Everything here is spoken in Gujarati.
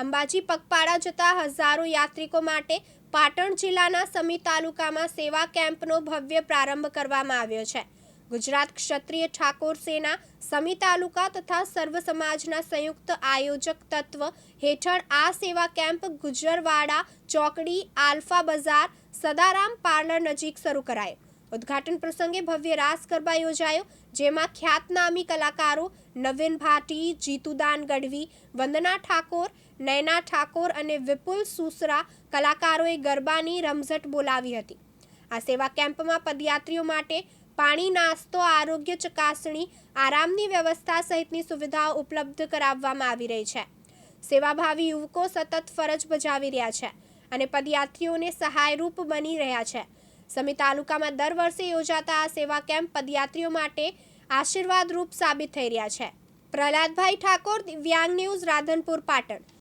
અંબાજી પગપાળા જતા હજારો યાત્રિકો માટે પાટણ જિલ્લાના સમી તાલુકામાં સેવા કેમ્પનો ભવ્ય પ્રારંભ કરવામાં આવ્યો છે. ગુજરાત ક્ષત્રિય ઠાકોર સેના સમી તાલુકા તથા સર્વ સમાજના સંયુક્ત આયોજક તત્વ હેઠળ આ સેવા કેમ્પ ગુજરવાડા ચોકડી આલ્ફા બજાર સદારામ પાર્લર નજીક શરૂ કરાયો. ઉદ્ઘાટન પ્રસંગે ભવ્ય રાસ ગરબા યોજાયો, જેમાં ખ્યાતનામી કલાકારો નવીન ભાટી જીતુદાન ગઢવી વંદના ઠાકોર, નયના ઠાકોર અને વિપુલ સુસરા કલાકારોએ ગરબાની રમઝટ બોલાવી હતી. આ સેવા કેમ્પમાં પદયાત્રીઓ માટે પાણી, નાસ્તો, આરોગ્ય ચકાસણી, આરામની વ્યવસ્થા સહિતની સુવિધાઓ ઉપલબ્ધ કરાવવામાં આવી રહી છે. સેવાભાવી યુવકો સતત ફરજ બજાવી રહ્યા છે અને પદયાત્રીઓને સહાયરૂપ બની રહ્યા છે. સમી તાલુકામાં દર વર્ષે યોજાતા આ સેવા કેમ્પ પદયાત્રીઓ માટે આશીર્વાદરૂપ સાબિત થઈ રહ્યા છે. પ્રહલાદભાઈ ઠાકોર, દિવ્યાંગ ન્યૂઝ રાધનપુર, પાટણ.